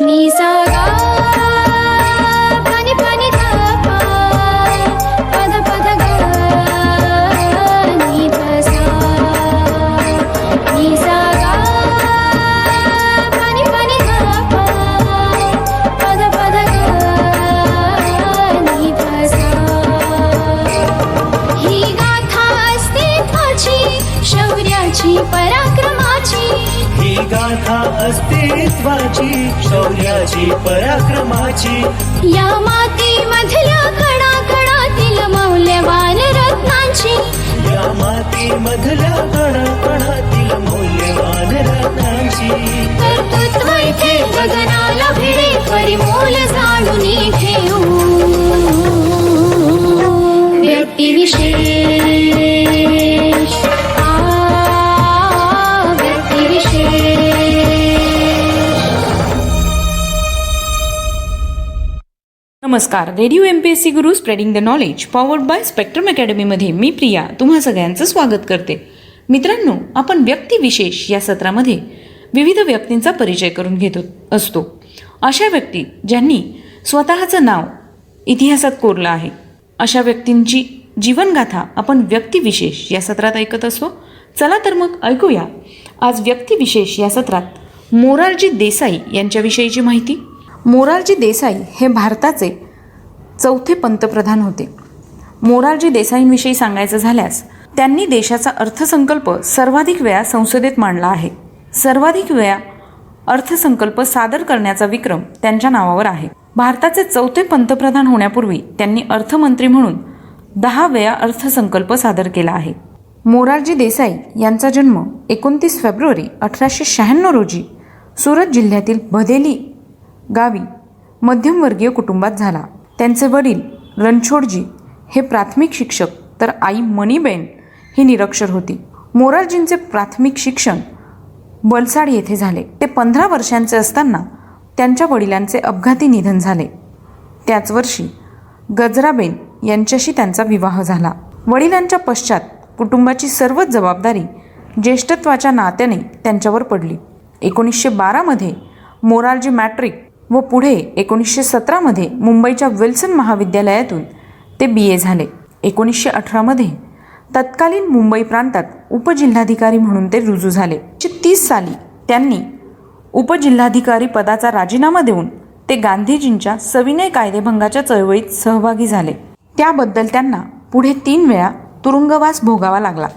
Lisa. शौर्याची पराक्रमाची. या मातीमधल्या कणा कणातील मौल्यवान रत्नांची. या माती मधल्या कणाकणातील मौल्यवान रत्नांची. कर्तृत्व नमस्कार. Radio M P S C Guru spreading the knowledge powered by Spectrum अकॅडमीमध्ये मी प्रिया तुम्हा सगळ्यांचं स्वागत करते. मित्रांनो आपण व्यक्तिविशेष या सत्रामध्ये विविध व्यक्तींचा परिचय करून घेतो असतो. अशा व्यक्ती ज्यांनी स्वतःचं नाव इतिहासात कोरलं आहे. अशा व्यक्तींची जीवनगाथा आपण व्यक्तिविशेष या सत्रात ऐकत असतो. चला तर मग ऐकूया. आज व्यक्तिविशेष या सत्रात मोरारजी देसाई यांच्याविषयीची माहिती. मोरारजी देसाई हे भारताचे चौथे पंतप्रधान होते. मोरारजी देसाईंविषयी सांगायचं झाल्यास त्यांनी देशाचा अर्थसंकल्प सर्वाधिक वेळा संसदेत मांडला आहे. सर्वाधिक वेळा अर्थसंकल्प सादर करण्याचा विक्रम त्यांच्या नावावर आहे. भारताचे चौथे पंतप्रधान होण्यापूर्वी त्यांनी अर्थमंत्री म्हणून दहा वेळा अर्थसंकल्प सादर केला आहे. मोरारजी देसाई यांचा जन्म एकोणतीस फेब्रुवारी अठराशे शहाण्णव रोजी सुरत जिल्ह्यातील भदेली गावी. मध्यमवर्गीय कुटुंबात झाला. त्यांचे वडील रणछोडजी हे प्राथमिक शिक्षक तर आई मणीबेन ही निरक्षर होती. मोरारजींचे प्राथमिक शिक्षण बलसाड येथे झाले. ते पंधरा वर्षांचे असताना त्यांच्या वडिलांचे अपघाती निधन झाले. त्याच वर्षी गजराबेन यांच्याशी त्यांचा विवाह झाला. वडिलांच्या पश्चात कुटुंबाची सर्वच जबाबदारी ज्येष्ठत्वाच्या नात्याने त्यांच्यावर पडली. एकोणीसशे बारामध्ये मोरारजी मॅट्रिक व पुढे एकोणीसशे सतरामध्ये मुंबईच्या विल्सन महाविद्यालयातून ते बी ए झाले. एकोणीसशे अठरामध्ये तत्कालीन मुंबई प्रांतात उपजिल्हाधिकारी म्हणून ते रुजू झाले. तीस साली त्यांनी उपजिल्हाधिकारी पदाचा राजीनामा देऊन ते गांधीजींच्या सविनय कायदेभंगाच्या चळवळीत सहभागी झाले. त्याबद्दल त्यांना पुढे तीन वेळा तुरुंगवास भोगावा लागला.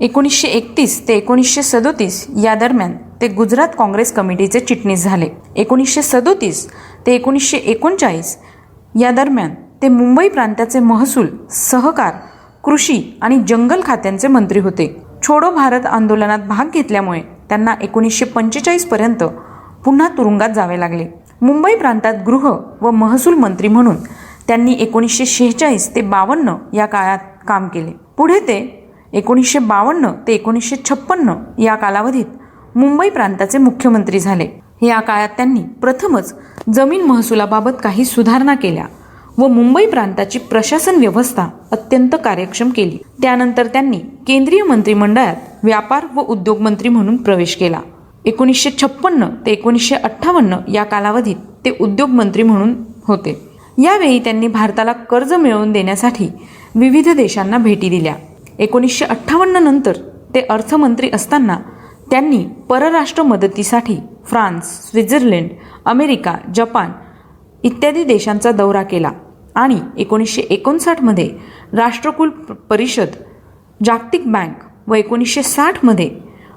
एकोणीसशे एकतीस ते एकोणीसशे सदोतीस या दरम्यान ते गुजरात काँग्रेस कमिटीचे चिटणीस झाले. एकोणीसशे सदोतीस ते एकोणीसशे एकोणचाळीस या दरम्यान ते मुंबई प्रांताचे महसूल सहकार कृषी आणि जंगल खात्यांचे मंत्री होते. छोडो भारत आंदोलनात भाग घेतल्यामुळे त्यांना एकोणीसशे पंचेचाळीसपर्यंत पुन्हा तुरुंगात जावे लागले. मुंबई प्रांतात गृह व महसूल मंत्री म्हणून त्यांनी एकोणीसशे शेहेचाळीस ते बावन्न या काळात काम केले. पुढे ते एकोणीसशे बावन्न ते एकोणीसशे छप्पन्न या कालावधीत मुंबई प्रांताचे मुख्यमंत्री झाले. या काळात त्यांनी प्रथमच जमीन महसुलाबाबत काही सुधारणा केल्या व मुंबई प्रांताची प्रशासन व्यवस्था अत्यंत कार्यक्षम केली. त्यानंतर त्यांनी केंद्रीय मंत्रिमंडळात व्यापार व उद्योग मंत्री म्हणून प्रवेश केला. एकोणीसशे छप्पन्न ते एकोणीसशे अठ्ठावन्न या कालावधीत ते उद्योग मंत्री म्हणून होते. यावेळी त्यांनी भारताला कर्ज मिळवून देण्यासाठी विविध देशांना भेटी दिल्या. एकोणीसशे अठ्ठावन्न नंतर ते अर्थमंत्री असताना त्यांनी परराष्ट्र मदतीसाठी फ्रान्स स्वित्झर्लंड अमेरिका जपान इत्यादी देशांचा दौरा केला आणि एकोणीसशे एकोणसाठमध्ये राष्ट्रकुल परिषद जागतिक बँक व एकोणीसशे साठमध्ये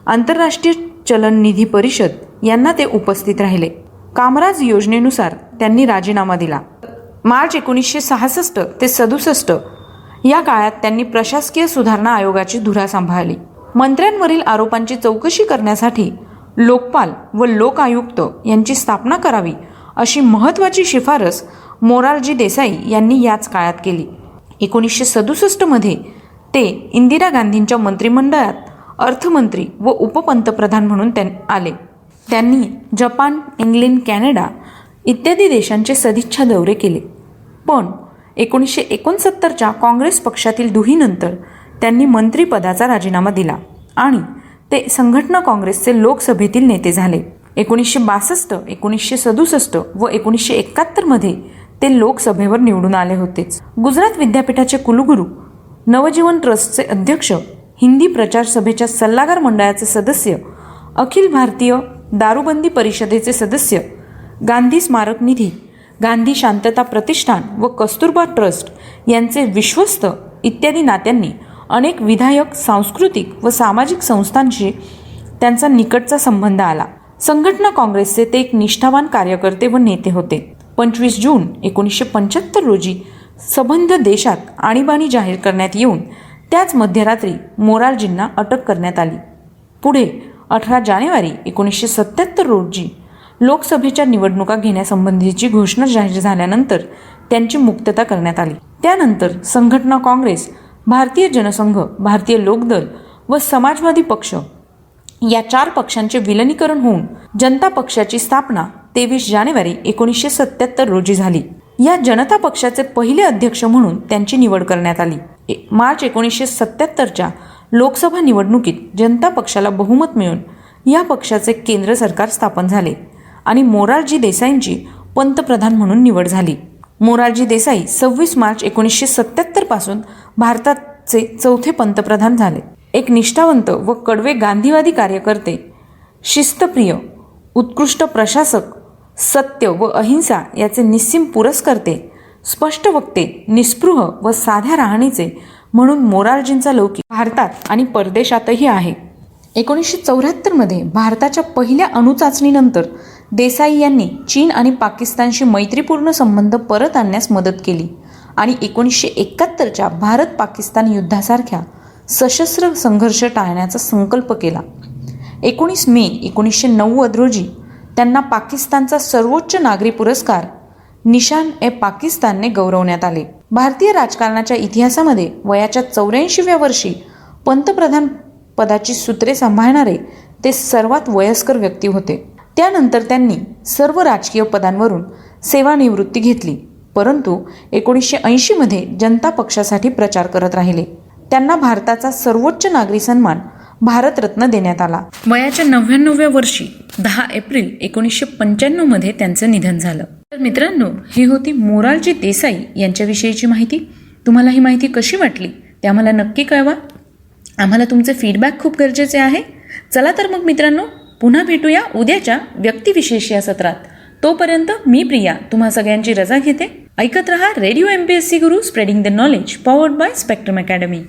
आंतरराष्ट्रीय चलन निधी परिषद यांना ते उपस्थित राहिले. कामराज योजनेनुसार त्यांनी राजीनामा दिला. मार्च एकोणीसशे सहासष्ट ते सदुसष्ट या काळात त्यांनी प्रशासकीय सुधारणा आयोगाची धुरा सांभाळली. मंत्र्यांवरील आरोपांची चौकशी करण्यासाठी लोकपाल व लोक आयुक्त यांची स्थापना करावी अशी महत्त्वाची शिफारस मोरारजी देसाई यांनी याच काळात केली. एकोणीसशे सदुसष्टमध्ये ते इंदिरा गांधींच्या मंत्रिमंडळात अर्थमंत्री व उपपंतप्रधान म्हणून त्यां आले. त्यांनी जपान इंग्लंड कॅनडा इत्यादी देशांचे सदिच्छा दौरे केले. पण एकोणीसशे एकोणसत्तरच्या काँग्रेस पक्षातील दुहीनंतर त्यांनी मंत्रिपदाचा राजीनामा दिला आणि ते संघटना काँग्रेसचे लोकसभेतील नेते झाले. एकोणीसशे बासष्ट एकोणीसशे सदुसष्ट व एकोणीसशे एकाहत्तरमध्ये ते लोकसभेवर निवडून आले होतेच. गुजरात विद्यापीठाचे कुलगुरू नवजीवन ट्रस्टचे अध्यक्ष हिंदी प्रचार सभेच्या सल्लागार मंडळाचे सदस्य अखिल भारतीय दारूबंदी परिषदेचे सदस्य गांधी स्मारक निधी गांधी शांतता प्रतिष्ठान व कस्तुरबा ट्रस्ट यांचे विश्वस्त इत्यादी नात्यांनी अनेक विधायक सांस्कृतिक व सामाजिक संस्थांशी त्यांचा निकटचा संबंध आला. संघटना काँग्रेसचे ते एक निष्ठावान कार्यकर्ते व नेते होते. पंचवीस जून एकोणीसशे पंच्याहत्तर रोजी संबंध देशात आणीबाणी जाहीर करण्यात येऊन त्याच मध्यरात्री मोरारजींना अटक करण्यात आली. पुढे अठरा जानेवारी एकोणीसशे सत्याहत्तर रोजी लोकसभेच्या निवडणुका घेण्यासंबंधीची घोषणा जाहीर झाल्यानंतर त्यांची मुक्तता करण्यात आली. त्यानंतर संघटना काँग्रेस भारतीय जनसंघ भारतीय लोकदल व समाजवादी पक्ष या चार पक्षांचे विलनीकरण होऊन जनता पक्षाची स्थापना तेवीस जानेवारी एकोणीसशे सत्याहत्तर रोजी झाली. या जनता पक्षाचे पहिले अध्यक्ष म्हणून त्यांची निवड करण्यात आली. ए- मार्च एकोणीसशे सत्याहत्तरच्या लोकसभा निवडणुकीत जनता पक्षाला बहुमत मिळून या पक्षाचे केंद्र सरकार स्थापन झाले आणि मोरारजी देसाईंची पंतप्रधान म्हणून निवड झाली. मोरारजी देसाई सव्वीस मार्च एकोणीसशे सत्याहत्तरपासून भारताचे चौथे पंतप्रधान झाले. एक निष्ठावंत व कडवे गांधीवादी कार्यकर्ते शिस्तप्रिय उत्कृष्ट प्रशासक सत्य व अहिंसा याचे निस्सीम पुरस्कर्ते स्पष्ट वक्ते निस्पृह व साध्या राहणीचे म्हणून मोरारजींचा लौकिक भारतात आणि परदेशातही आहे. एकोणीसशे चौऱ्याहत्तरमध्ये भारताच्या पहिल्या अणुचाचणीनंतर देसाई यांनी चीन आणि पाकिस्तानशी मैत्रीपूर्ण संबंध परत आणण्यास मदत केली. आणि एकोणीसशे एकाहत्तरच्या भारत पाकिस्तान युद्धासारख्या सशस्त्र संघर्ष टाळण्याचा संकल्प केला. एकोणीस मे एकोणीसशे नव्वद रोजी त्यांना पाकिस्तानचा सर्वोच्च नागरी पुरस्कार निशान ए पाकिस्तानने गौरवण्यात आले. भारतीय राजकारणाच्या इतिहासामध्ये वयाच्या चौऱ्याऐंशीव्या वर्षी पंतप्रधान पदाची सूत्रे सांभाळणारे ते सर्वात वयस्कर व्यक्ती होते. त्यानंतर त्यांनी सर्व राजकीय पदांवरून सेवानिवृत्ती घेतली. परंतु एकोणीसशे ऐंशीमध्ये जनता पक्षासाठी प्रचार करत राहिले. त्यांना भारताचा सर्वोच्च नागरी सन्मान भारतरत्न देण्यात आला. वयाच्या नव्याण्णव्या वर्षी दहा एप्रिल एकोणीसशे पंच्याण्णवमध्ये त्यांचं निधन झालं. तर मित्रांनो ही होती मोरारजी देसाई यांच्याविषयीची माहिती. तुम्हाला ही माहिती कशी वाटली? ते आम्हाला नक्की कळवा. आम्हाला तुमचे फीडबॅक खूप गरजेचे आहे. चला तर मग मित्रांनो पुन्हा भेटूया उद्याच्या व्यक्तिविशेष या सत्रात. तोपर्यंत मी प्रिया तुम्हा सगळ्यांची रजा घेते. ऐकत रहा radio M P S C Guru spreading the knowledge powered by Spectrum Academy